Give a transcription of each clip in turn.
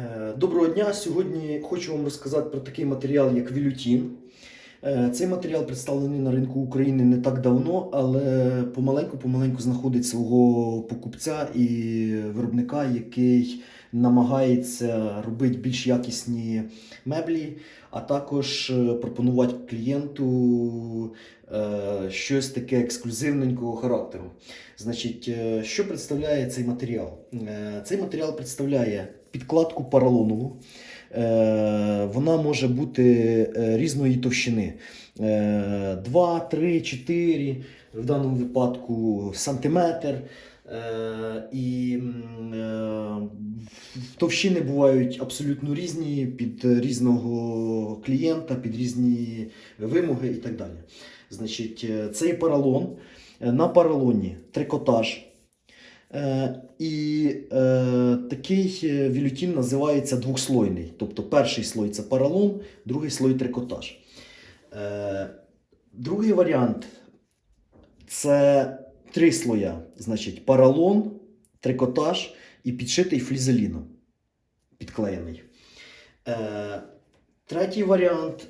Е, Доброго дня! Сьогодні хочу вам розказати про такий матеріал, як вілютін. Е, Цей матеріал представлений на ринку України не так давно, але помаленьку-помаленьку знаходить свого покупця і виробника, який намагається робити більш якісні меблі, а також е, пропонувати клієнту щось таке ексклюзивненького характеру. Значить, е, що представляє цей матеріал? Е, Цей матеріал представляє підкладку поролонову. Е, Вона може бути різної товщини: Е, 2, 3, 4, в даному випадку сантиметр. І товщини бувають абсолютно різні під різного клієнта, під різні вимоги і так далі. Значить, е, цей поролон е, на поролоні трикотаж. Е, І е, такий вілютін називається двохслойний. Тобто перший слой це поролон, другий слой трикотаж. Е, Другий варіант це три слоя. Значить, поролон, трикотаж і підшитий флізеліном. Підклеєний. Е, Третій варіант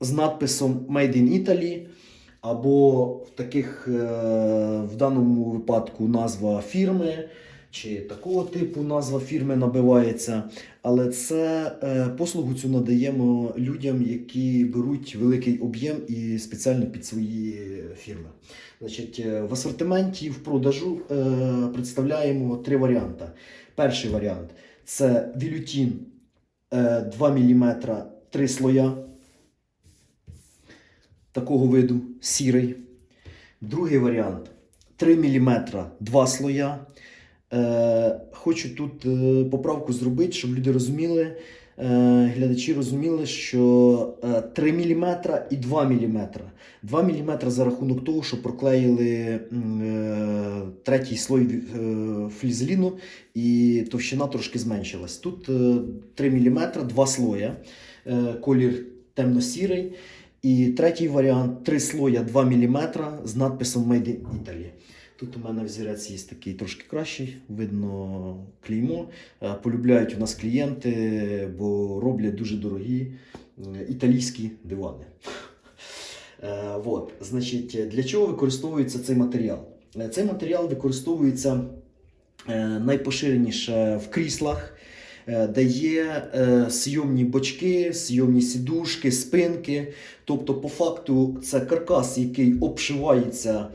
з надписом Made in Italy. Або в таких, е, в даному випадку назва фірми, чи такого типу назва фірми набивається. Але це е, послугу цю надаємо людям, які беруть великий об'єм і спеціально під свої фірми. Значить, е, в асортименті в продажу представляємо три варіанти. Перший варіант це вілютін е, 2 мм 3 слоя такого виду сірий. Другий варіант 3 мм 2 слоя. Е, хочу тут е, поправку зробити, щоб люди розуміли, е, глядачі розуміли, що е, 3 мм і 2 мм. 2 мм за рахунок того, що проклеїли е, третій слой е, флізеліну і товщина трошки зменшилась. Тут е, 3 мм, 2 слоя, е, колір темно-сірий. І третій варіант 3 слоя 2 мм з надписом Made in Italy. Тут у мене взірець є такий трошки кращий, видно клеймо. Е, Полюбляють у нас клієнти, бо роблять дуже дорогі е, італійські дивани. Е, Вот. Значить, для чого використовується цей матеріал? Цей матеріал використовується найпоширеніше в кріслах, е, де е, сйомні бочки, сйомні сідушки, спинки. Тобто, по факту, це каркас, який обшивається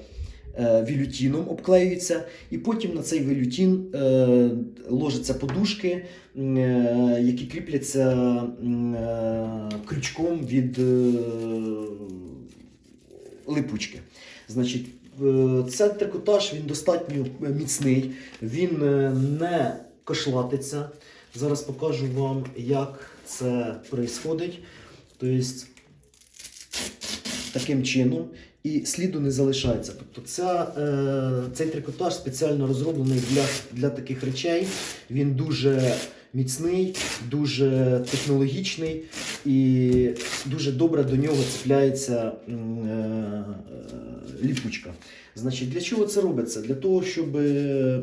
е, вілютіном, обклеюється, і потім на цей вілютін е, ложаться подушки, які кріпляться крючком від липучки. Значить, е, цей трикотаж він достатньо міцний, він не кошлатиться. Зараз покажу вам, як це відбувається. Тобто, таким чином і сліду не залишається. Тобто ця, е, цей трикотаж спеціально розроблений для, для таких речей. Він дуже міцний, дуже технологічний і дуже добре до нього цепляється е, ліпучка. Значить, для чого це робиться? Для того, щоб е,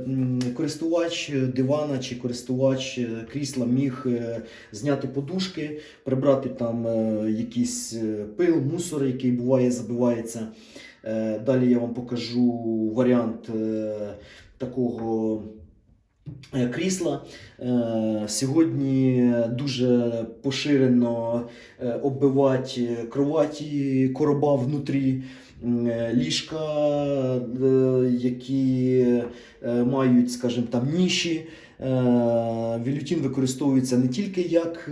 користувач дивана чи користувач е, крісла міг е, зняти подушки, прибрати там якийсь пил, мусор, який буває, забивається. Далі я вам покажу варіант такого крісла. Сьогодні дуже поширено оббивати кроваті, короба внутрі. Е, Ліжка, е, які е, мають, скажімо, там ніші. Вілютін використовується не тільки як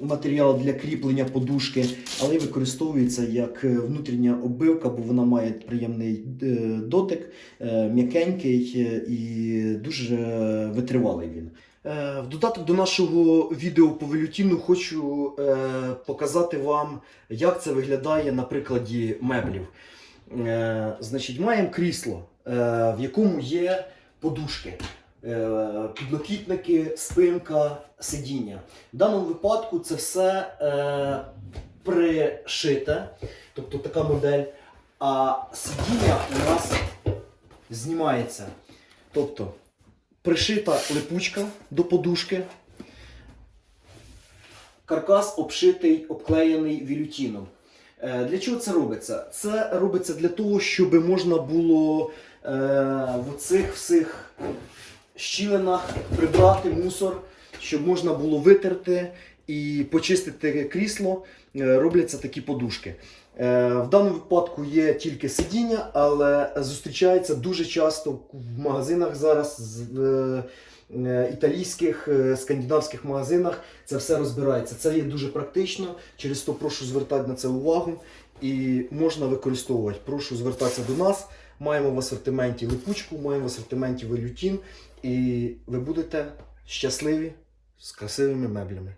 матеріал для кріплення подушки, але й використовується як внутрішня оббивка, бо вона має приємний дотик, м'якенький і дуже витривалий він. Е, В додаток до нашого відео по велютіну хочу е, показати вам, як це виглядає на прикладі меблів. Е, Значить, маємо крісло, в якому є подушки, е, підлокітники, спинка, сидіння. В даному випадку це все пришите, тобто така модель, а сидіння у нас знімається. Тобто пришита липучка до подушки. Каркас обшитий, обклеєний вілютіном. Е, для чого це робиться? Це робиться для того, щоб можна було е, в цих всіх щілинах прибрати мусор, щоб можна було витерти і почистити крісло. Е, Робляться такі подушки. Е, В даному випадку є тільки сидіння, але зустрічається дуже часто в магазинах зараз, з- е, італійських, скандинавських магазинах. Це все розбирається. Це є дуже практично. Через то прошу звертати на це увагу і можна використовувати. Прошу звертатися до нас. Маємо в асортименті липучку, маємо в асортименті велютін, і ви будете щасливі з красивими меблями.